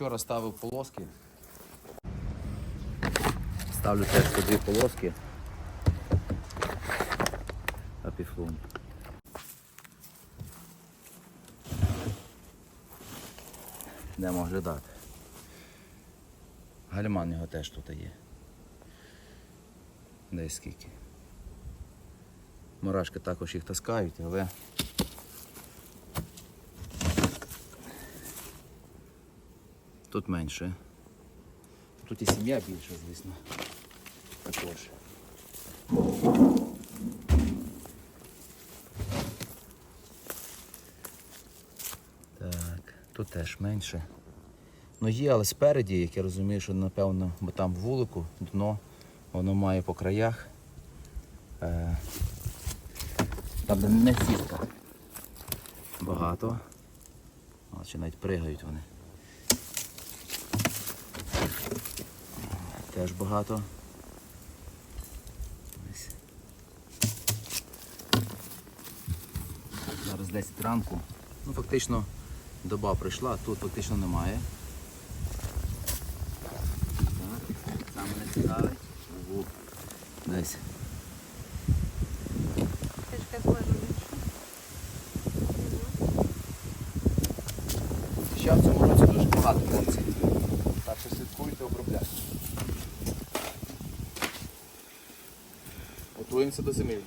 Вчора ставив полоски. Ставлю теж по дві полоски. Апіфлум. Йдемо оглядати. Гальман його теж тут є. Десь скільки. Мурашки також їх таскають, але тут менше. Тут і сім'я більша, звісно. Також. Так, тут теж менше. Ну є, але спереді, як я розумію, що напевно, бо там вулику, дно, воно має по краях. Е, там де не сітка. Багато. Ще навіть пригають вони. Теж багато. Ось. Зараз 10 ранку. Ну, фактично доба прийшла, тут фактично немає. Так, саме не цікавить. Десь. Ще в цьому році дуже багато хлопців. Так що слідкуйте, обробляйте. doença da semente.